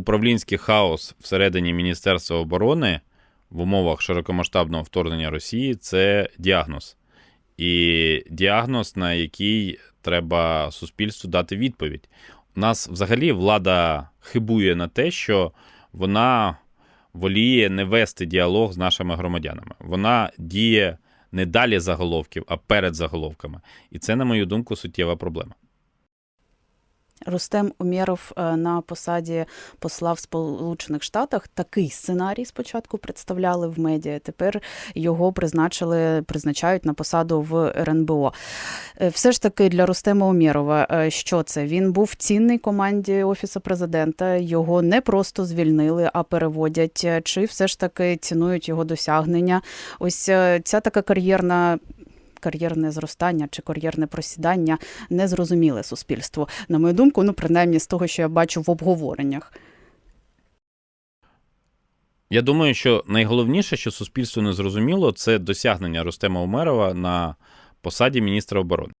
Управлінський хаос всередині Міністерства оборони в умовах широкомасштабного вторгнення Росії це діагноз. І діагноз, на який треба суспільству дати відповідь. У нас взагалі влада хибує на те, що вона воліє не вести діалог з нашими громадянами. Вона діє не далі заголовків, а перед заголовками. І це, на мою думку, суттєва проблема. Рустем Умєров е, на посаді посла в Сполучених Штатах. Такий сценарій спочатку представляли в медіа. Тепер його призначили, призначають на посаду в РНБО. Е, Все ж таки для Рустема Умєрова, е, що це? Він був в цінній команді Офісу президента. Його не просто звільнили, а переводять. Чи все ж таки цінують його досягнення? Ось ця така кар'єрна. Кар'єрне зростання чи кар'єрне просідання не зрозуміле суспільству. На мою думку, ну принаймні з того, що я бачу в обговореннях. Я думаю, що найголовніше, що суспільство не зрозуміло, це досягнення Рустема Умерова на посаді міністра оборони.